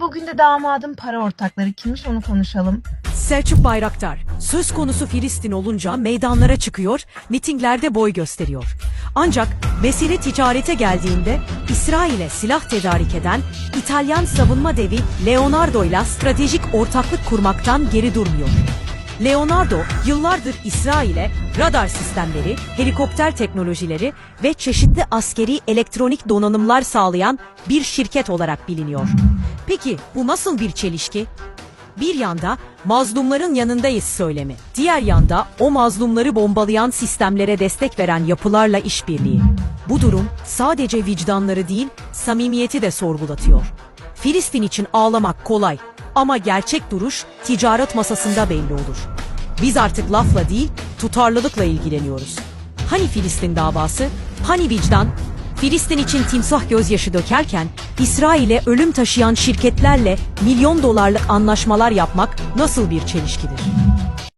Bugün de damadım para ortakları kimmiş onu konuşalım. Selçuk Bayraktar, söz konusu Filistin olunca meydanlara çıkıyor, mitinglerde boy gösteriyor. Ancak mesele ticarete geldiğinde İsrail'e silah tedarik eden İtalyan savunma devi Leonardo ile stratejik ortaklık kurmaktan geri durmuyor. Leonardo yıllardır İsrail'e radar sistemleri, helikopter teknolojileri ve çeşitli askeri elektronik donanımlar sağlayan bir şirket olarak biliniyor. Peki bu nasıl bir çelişki? Bir yanda mazlumların yanındayız söylemi. Diğer yanda o mazlumları bombalayan sistemlere destek veren yapılarla işbirliği. Bu durum sadece vicdanları değil, samimiyeti de sorgulatıyor. Filistin için ağlamak kolay ama gerçek duruş ticaret masasında belli olur. Biz artık lafla değil, tutarlılıkla ilgileniyoruz. Hani Filistin davası? Hani vicdan? Filistin için timsah gözyaşı dökerken İsrail'e ölüm taşıyan şirketlerle milyon dolarlık anlaşmalar yapmak nasıl bir çelişkidir?